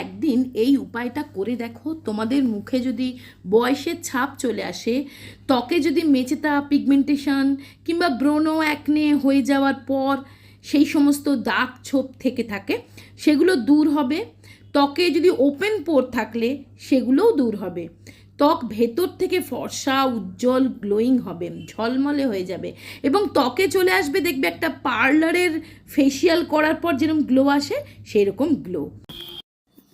একদিন এই উপায়টা করে দেখো, তোমাদের মুখে যদি বয়সের ছাপ চলে আসে, ত্বকে যদি মেচেতা পিগমেন্টেশন কিংবা ব্রোনো অ্যাকনে হয়ে যাওয়ার পর সেই সমস্ত দাগ ছোপ থেকে থাকে, সেগুলো দূর হবে। ত্বকে যদি ওপেন পোর থাকলে সেগুলোও দূর হবে। ত্বক ভেতর থেকে ফর্সা, উজ্জ্বল গ্লোয়িং হবে, ঝলমলে হয়ে যাবে এবং ত্বকে চলে আসবে দেখবে একটা পার্লারের ফেসিয়াল করার পর যেরকম গ্লো আসে সেই রকম গ্লো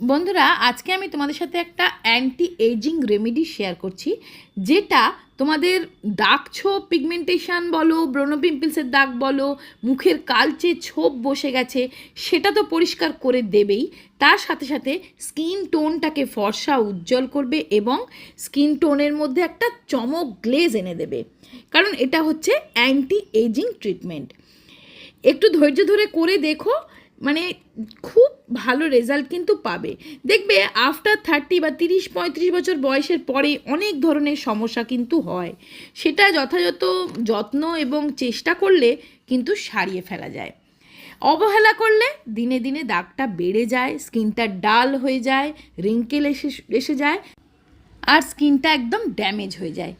বন্ধুরা, আজকে আমি তোমাদের সাথে একটা অ্যান্টি এজিং রেমেডি শেয়ার করছি, যেটা তোমাদের দাগ ছোপ পিগমেন্টেশন বলো ব্রোনো পিম্পলসের দাগ বলো, মুখের কালচে ছোপ বসে গেছে, সেটা তো পরিষ্কার করে দেবেই। তার সাথে সাথে স্কিন টোনটাকে ফর্সা উজ্জ্বল করবে এবং স্কিন টোনের মধ্যে একটা চমক গ্লেজ এনে দেবে। কারণ এটা হচ্ছে অ্যান্টি এজিং ট্রিটমেন্ট একটু ধৈর্য ধরে করে দেখো মানে খুব ভালো রেজাল্ট কিন্তু পাবে। দেখবে আফটার থার্টি বা তিরিশ, পঁয়ত্রিশ বছর বয়সের পরে অনেক ধরনের সমস্যা কিন্তু হয়। সেটা যথাযথ যত্ন এবং চেষ্টা করলে কিন্তু সারিয়ে ফেলা যায়। অবহেলা করলে দিনে দিনে দাগটা বেড়ে যায়, স্কিনটা ডাল হয়ে যায়, রিঙ্কেল এসে এসে যায় আর স্কিনটা একদম ড্যামেজ হয়ে যায়।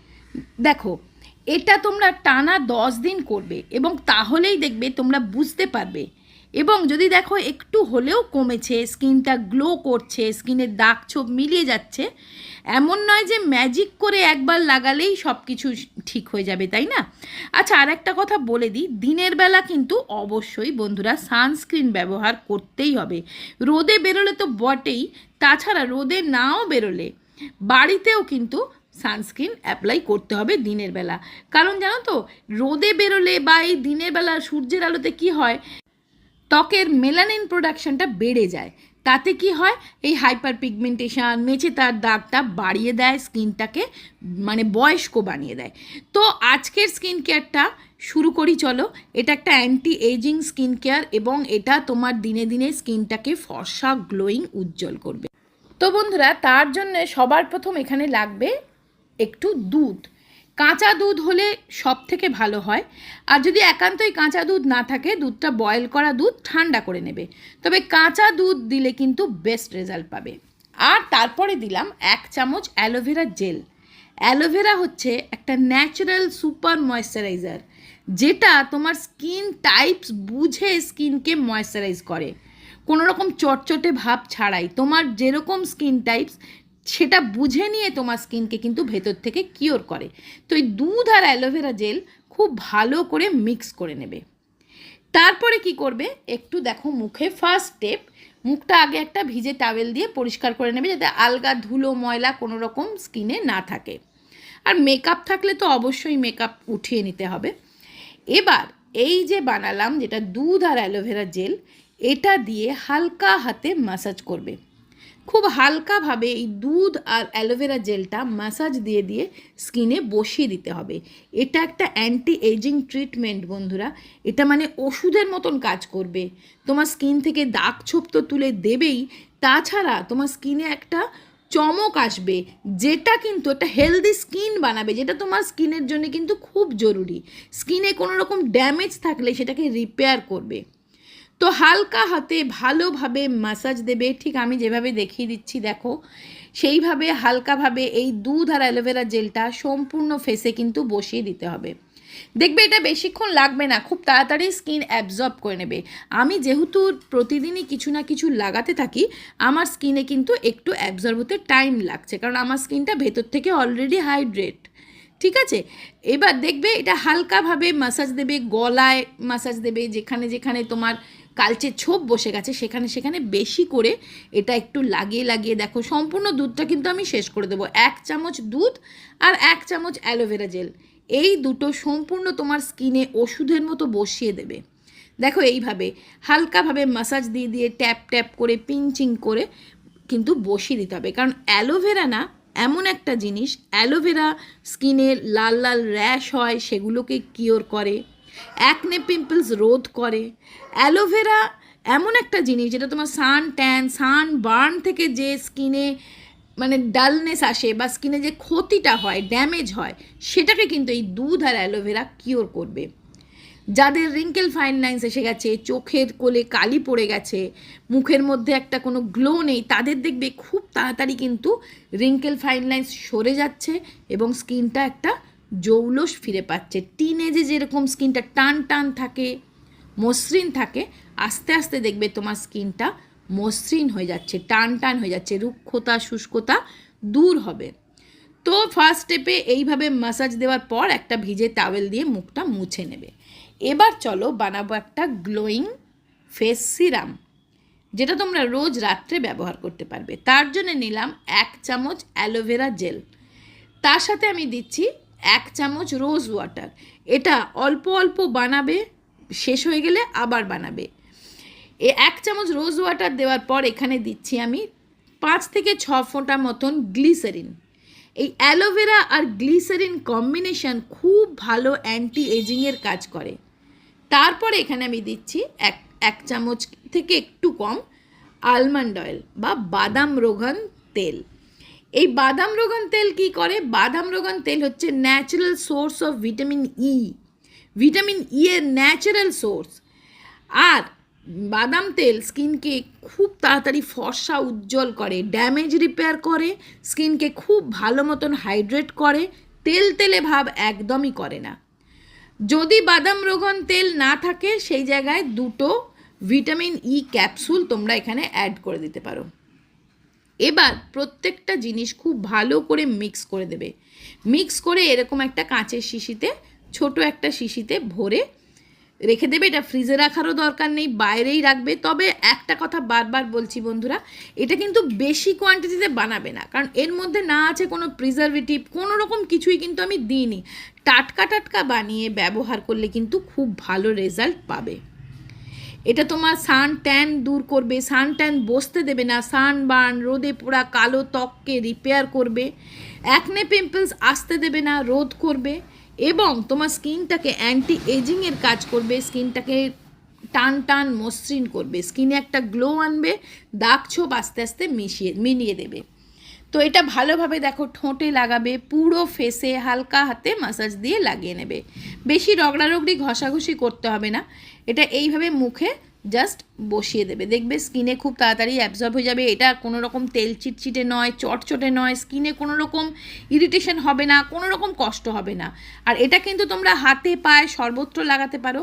দেখো, এটা তোমরা টানা দশ দিন করবে এবং তাহলেই দেখবে তোমরা বুঝতে পারবে এবং যদি দেখো একটু হলেও কমেছে, স্কিনটা গ্লো করছে, স্কিনের দাগ ছোপ মিলিয়ে যাচ্ছে, এমন নয় যে ম্যাজিক করে একবার লাগালেই সব কিছু ঠিক হয়ে যাবে, তাই না? আচ্ছা আর একটা কথা বলে দিই, দিনের বেলা কিন্তু অবশ্যই বন্ধুরা সানস্ক্রিন ব্যবহার করতেই হবে। রোদে বেরোলে তো বটেই, তাছাড়া রোদে নাও বেরোলে, বাড়িতেও কিন্তু সানস্ক্রিন অ্যাপ্লাই করতে হবে দিনের বেলা। কারণ জানো তো, রোদে বেরোলে বা এই দিনের বেলা সূর্যের আলোতে কি হয়? ত্বকের মেলানিন প্রোডাকশনটা বেড়ে যায়। তাতে কি হয়? এই হাইপার পিগমেন্টেশন মেচে তার দাগটা বাড়িয়ে দেয় স্কিনটাকে মানে বয়স্ক বানিয়ে দেয়। তো আজকের স্কিন কেয়ারটা শুরু করি, চলো। এটা একটা অ্যান্টি এজিং স্কিন কেয়ার এবং এটা তোমার দিনে দিনে স্কিনটাকে ফর্সা গ্লোয়িং উজ্জ্বল করবে। তো বন্ধুরা, তার জন্য সবার প্রথম এখানে লাগবে একটু দুধ। কাঁচা দুধ হলে সব থেকে ভালো হয়। আর যদি একান্তই কাঁচা দুধ না থাকে, দুধটা বয়েল করা দুধ ঠান্ডা করে নেবে। তবে কাঁচা দুধ দিলে কিন্তু বেস্ট রেজাল্ট পাবে। আর তারপরে দিলাম এক চামচ অ্যালোভেরা জেল অ্যালোভেরা হচ্ছে একটা ন্যাচারাল সুপার ময়েশ্চারাইজার যেটা তোমার স্কিন টাইপস বুঝে স্কিনকে ময়েশ্চারাইজ করে। কোনো রকম চটচটে ভাব ছাড়াই তোমার যেরকম স্কিন টাইপস সেটা বুঝে নিয়ে তোমার স্কিনকে কিন্তু ভেতর থেকে কিওর করে। তো এই দুধ আর অ্যালোভেরা জেল খুব ভালো করে মিক্স করে নেবে। তারপরে কি করবে? একটু দেখো মুখে ফার্স্ট স্টেপ মুখটা আগে একটা ভিজে টাওয়েল দিয়ে পরিষ্কার করে নেবে যাতে আলগা ধুলো, ময়লা কোনো রকম স্কিনে না থাকে। আর মেকআপ থাকলে তো অবশ্যই মেকআপ উঠিয়ে নিতে হবে। এবার এই যে বানালাম যেটা দুধ আর অ্যালোভেরা জেল এটা দিয়ে হালকা হাতে ম্যাসাজ করবে। খুব হালকাভাবে এই দুধ আর অ্যালোভেরা জেলটা ম্যাসাজ দিয়ে দিয়ে স্কিনে বসিয়ে দিতে হবে। এটা একটা অ্যান্টি এজিং ট্রিটমেন্ট বন্ধুরা। এটা মানে ওষুধের মতন কাজ করবে। তোমার স্কিন থেকে দাগ ছোপ তো তুলে দেবেই। তাছাড়া তোমার স্কিনে একটা চমক আসবে, যেটা কিন্তু একটা হেলদি স্কিন বানাবে, যেটা তোমার স্কিনের জন্য কিন্তু খুব জরুরি। স্কিনে কোনো রকম ড্যামেজ থাকলে সেটাকে রিপেয়ার করবে। তো হালকা হাতে ভালোভাবে মাসাজ দেবে। ঠিক আমি যেভাবে দেখিয়ে দিচ্ছি, দেখো। সেইভাবে হালকাভাবে এই দুধ আর অ্যালোভেরা জেলটা সম্পূর্ণ ফেসে কিন্তু বসিয়ে দিতে হবে। দেখবে এটা বেশিক্ষণ লাগবে না, খুব তাড়াতাড়ি স্কিন অ্যাবজর্ব করে নেবে। আমি যেহেতু প্রতিদিনই কিছু না কিছু লাগাতে থাকি, আমার স্কিনে কিন্তু একটু অ্যাবজর্ব হতে টাইম লাগছে, কারণ আমার স্কিনটা ভেতর থেকে অলরেডি হাইড্রেট ঠিক আছে? এবার দেখবে এটা হালকাভাবে মাসাজ দেবে, গলায় মাসাজ দেবে, যেখানে যেখানে তোমার কালচে ছোপ বসে গেছে, সেখানে সেখানে বেশি করে এটা একটু লাগিয়ে লাগিয়ে দেখো। সম্পূর্ণ দুধটা কিন্তু আমি শেষ করে দেবো। এক চামচ দুধ আর এক চামচ অ্যালোভেরা জেল। এই দুটো সম্পূর্ণ তোমার স্কিনে ওষুধের মতো বসিয়ে দেবে। দেখো এইভাবে হালকাভাবে মাসাজ দিয়ে দিয়ে ট্যাপ ট্যাপ করে পিঞ্চিং করে কিন্তু বসিয়ে দিতে হবে। কারণ অ্যালোভেরা না, এমন একটা জিনিস, অ্যালোভেরা স্কিনে লাল লাল র্যাশ হয়, সেগুলোকে কিওর করে। অ্যাকনে পিম্পলস রোধ করে। অ্যালোভেরা এমন একটা জিনিস যেটা তোমার সান ট্যান সান বার্ন থেকে যে স্কিনে মানে ডালনেস আসে বা স্কিনে যে ক্ষতিটা হয় ড্যামেজ হয়, সেটাকে কিন্তু এই দুধ আর অ্যালোভেরা কিওর করবে। যাদের রিঙ্কেল ফাইন লাইন্স এসে গেছে, চোখের কোলে কালি পড়ে গেছে, মুখের মধ্যে একটা কোনো গ্লো নেই, তাদের দেখবে খুব তাড়াতাড়ি কিন্তু রিঙ্কেল ফাইন লাইন্স সরে যাচ্ছে এবং স্কিনটা একটা জৌলস ফিরে পাচ্ছে। টিনেজে যেরকম স্কিনটা টান টান থাকে, মসৃণ থাকে, আস্তে আস্তে দেখবে তোমার স্কিনটা মসৃণ হয়ে যাচ্ছে, টান টান হয়ে যাচ্ছে, রুক্ষতা, শুষ্কতা দূর হবে। তো ফার্স্ট স্টেপে এইভাবে মাসাজ দেওয়ার পর একটা ভিজে টাওয়েল দিয়ে মুখটা মুছে নেবে। এবার চলো বানাবো একটা গ্লোয়িং ফেস সিরাম যেটা তোমরা রোজ রাত্রে ব্যবহার করতে পারবে। তার জন্য নিলাম এক চামচ অ্যালোভেরা জেল তার সাথে আমি দিচ্ছি এক চামচ রোজ ওয়াটার। এটা অল্প অল্প বানাবে, শেষ হয়ে গেলে আবার বানাবে। এ এক চামচ রোজ ওয়াটার দেওয়ার পর এখানে দিচ্ছি আমি পাঁচ থেকে ছ ফোঁটা মতন গ্লিসারিন। এই অ্যালোভেরা আর গ্লিসারিন কম্বিনেশন খুব ভালো অ্যান্টি এজিংয়ের কাজ করে। তারপরে এখানে আমি দিচ্ছি এক এক চামচ থেকে একটু কম আলমন্ড অয়েল বা বাদাম রোগান তেল। এই বাদাম রোগান তেল কি করে? বাদাম রোগান তেল হচ্ছে natural source of vitamin E vitamin E এর ন্যাচারাল সোর্স আর বাদাম তেল স্কিনকে খুব তাড়াতাড়ি ফর্সা, উজ্জ্বল করে ড্যামেজ রিপেয়ার করে, স্কিনকে খুব ভালো মতন হাইড্রেট করে, তেল তেলে ভাব একদমই করে না। যদি বাদাম রোগন তেল না থাকে, সেই জায়গায় দুটো ভিটামিন ই ক্যাপসুল তোমরা এখানে অ্যাড করে দিতে পারো। এবার প্রত্যেকটা জিনিস খুব ভালো করে মিক্স করে দেবে। মিক্স করে এরকম একটা কাঁচের শিশিতে, ছোট একটা শিশিতে ভরে রেখে দেবে। এটা ফ্রিজে রাখারও দরকার নেই, বাইরেই রাখবে। তবে একটা কথা বারবার বলছি বন্ধুরা, এটা কিন্তু বেশি কোয়ান্টিটিতে বানাবে না। কারণ এর মধ্যে না আছে কোনো প্রিজারভেটিভ কোনো রকম কিছুই কিন্তু আমি দিইনি। টাটকা টাটকা বানিয়ে ব্যবহার করলে কিন্তু খুব ভালো রেজাল্ট পাবে। এটা তোমার সান ট্যান দূর করবে সান ট্যান বসতে দেবে না সান বার্ন রোদে পোড়া কালো ত্বককে রিপেয়ার করবে অ্যাকনে পিম্পলস আসতে দেবে না, রোধ করবে এবং তোমার স্কিনটাকে অ্যান্টি এজিংয়ের কাজ করবে, স্কিনটাকে টান টান মসৃণ করবে, স্কিনে একটা গ্লো আনবে, দাগ ছোপ আস্তে আস্তে মিশিয়ে, মিলিয়ে দেবে। তো এটা ভালোভাবে দেখো ঠোঁটে লাগাবে, পুরো ফেসে হালকা হাতে মাসাজ দিয়ে লাগিয়ে নেবে। বেশি রগড়ারগড়ি ঘষাঘষি করতে হবে না, এটা এইভাবে মুখে জাস্ট বসিয়ে দেবে। দেখবে স্কিনে খুব তাড়াতাড়ি অ্যাবজর্ব হয়ে যাবে, এটা কোনো রকম তেল চিটচিটে নয়, চটচটে নয় স্কিনে কোনো রকম ইরিটেশন হবে না কোনো রকম কষ্ট হবে না। আর এটা কিন্তু তোমরা হাতে, পায়ে সর্বত্র লাগাতে পারো।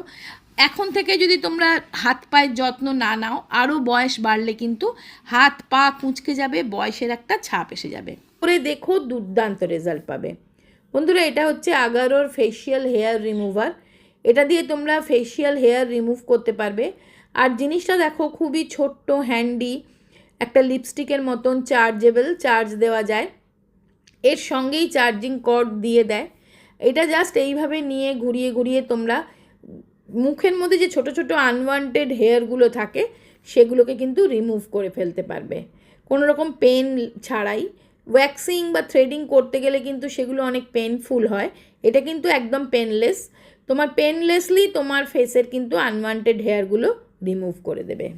এখন থেকে যদি তোমরা হাত পায়ের যত্ন না নাও আরও বয়স বাড়লে কিন্তু হাত পা কুঁচকে যাবে, বয়সের একটা ছাপ এসে যাবে। করে দেখো দুর্দান্ত রেজাল্ট পাবে। বন্ধুরা, এটা হচ্ছে আগারোর ফেসিয়াল হেয়ার রিমুভার এটা দিয়ে তোমরা ফেসিয়াল হেয়ার রিমুভ করতে পারবে। আর জিনিসটা দেখো, খুবই ছোট্ট হ্যান্ডি একটা লিপস্টিকের মতন চার্জেবল চার্জ দেওয়া যায়। এর সঙ্গেই চার্জিং কর্ড দিয়ে দেয়। এটা জাস্ট এইভাবে নিয়ে ঘুরিয়ে ঘুরিয়ে তোমরা মুখের মধ্যে যে ছোট ছোট আনওয়ান্টেড হেয়ারগুলো থাকে, সেগুলোকে কিন্তু রিমুভ করে ফেলতে পারবে। কোনো রকম পেন ছাড়াই। ওয়্যাক্সিং বা থ্রেডিং করতে গেলে কিন্তু সেগুলো অনেক পেনফুল হয়। এটা কিন্তু একদম পেনলেস তোমার পেনলেসলি তোমার ফেসের কিন্তু আনওয়ান্টেড হেয়ারগুলো রিমুভ করে দেবে।